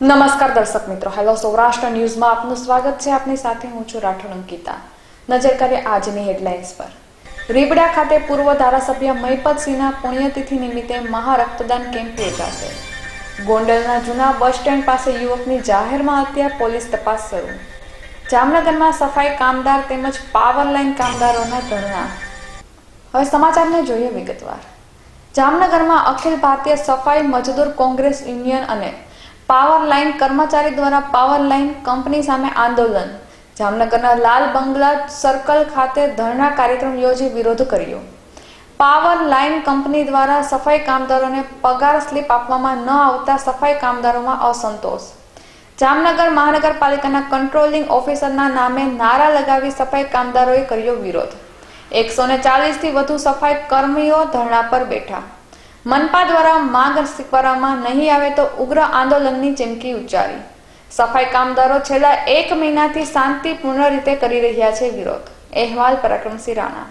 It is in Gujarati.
નમસ્કાર દર્શક મિત્રો, હેલો સૌરાષ્ટ્ર ન્યૂઝમાં આપનું સ્વાગત છે. આપની સાથે હું છું રાઠોડ અંકિતા. નજર કરીએ આજની હેડલાઇન્સ પર. રીબડા ખાતે પૂર્વ ધારાસભ્ય મહિપતસિંહના પુણ્યતિથિ નિમિત્તે મહા રક્તદાન કેમ્પ યોજાશે. ગોંડલના જૂના બસ સ્ટેન્ડ પાસે યુવકની જાહેરમાં હત્યા, પોલીસ તપાસ શરૂ. જામનગરમાં સફાઈ કામદાર તેમજ પાવર લાઇન કામદારોના ધરણા. હવે સમાચારને જોઈએ વિગતવાર. જામનગરમાં અખિલ ભારતીય સફાઈ મજદૂર કોંગ્રેસ યુનિયન અને પાવર લાઇન કર્મચારી દ્વારા પાવર લાઇન કંપની સામે આંદોલન. જામનગરના લાલ બંગલા સર્કલ ખાતે ધરણા કાર્યક્રમ યોજી વિરોધ કર્યો. પાવર લાઇન કંપની દ્વારા સફાઈ કામદારોને પગાર સ્લીપ આપવામાં ન આવતા સફાઈ કામદારોમાં અસંતોષ. જામનગર મહાનગરપાલિકાના કંટ્રોલિંગ ઓફિસરના નામે નારા લગાવી સફાઈ કામદારોએ કર્યો વિરોધ. એકસો ને ચાલીસથી વધુ સફાઈ કર્મીઓ ધરણા પર બેઠા. મનપા દ્વારા માંગ સ્વીકારવામાં નહીં આવે તો ઉગ્ર આંદોલનની ચીમકી ઉચ્ચારી. સફાઈ કામદારો છેલ્લા એક મહિનાથી શાંતિપૂર્ણ રીતે કરી રહ્યા છે વિરોધ. અહેવાલ પરાક્રમસિંહ રાણા.